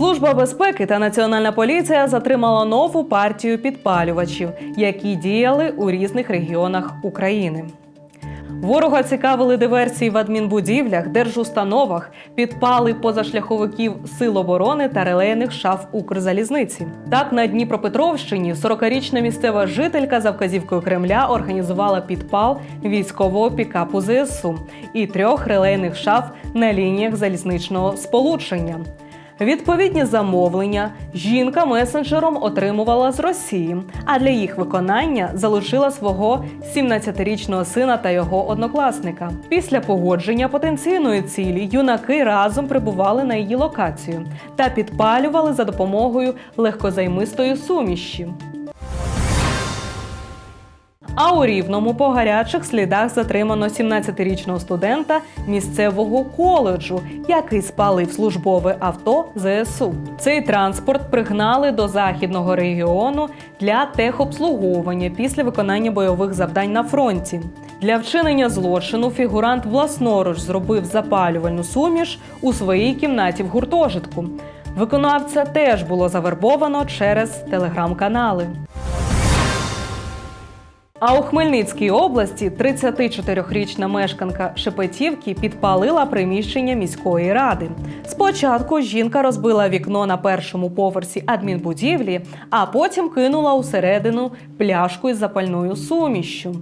Служба безпеки та національна поліція затримала нову партію підпалювачів, які діяли у різних регіонах України. Ворога цікавили диверсії в адмінбудівлях, держустановах, підпали позашляховиків сил оборони та релейних шаф Укрзалізниці. Так на Дніпропетровщині 40-річна місцева жителька за вказівкою Кремля організувала підпал військового пікапу ЗСУ і трьох релейних шаф на лініях залізничного сполучення. Відповідні замовлення жінка месенджером отримувала з Росії, а для їх виконання залишила свого 17-річного сина та його однокласника. Після погодження потенційної цілі юнаки разом прибували на її локацію та підпалювали за допомогою легкозаймистої суміші. А у рівному по гарячих слідах затримано 17-річного студента місцевого коледжу, який спалив службове авто ЗСУ. Цей транспорт пригнали до західного регіону для техобслуговування після виконання бойових завдань на фронті. Для вчинення злочину фігурант власноруч зробив запалювальну суміш у своїй кімнаті в гуртожитку. Виконавця теж було завербовано через телеграм-канали. А у Хмельницькій області 34-річна мешканка Шепетівки підпалила приміщення міської ради. Спочатку жінка розбила вікно на першому поверсі адмінбудівлі, а потім кинула усередину пляшку із запальною сумішшю.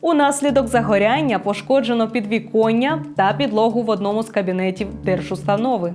Унаслідок загоряння пошкоджено підвіконня та підлогу в одному з кабінетів держустанови.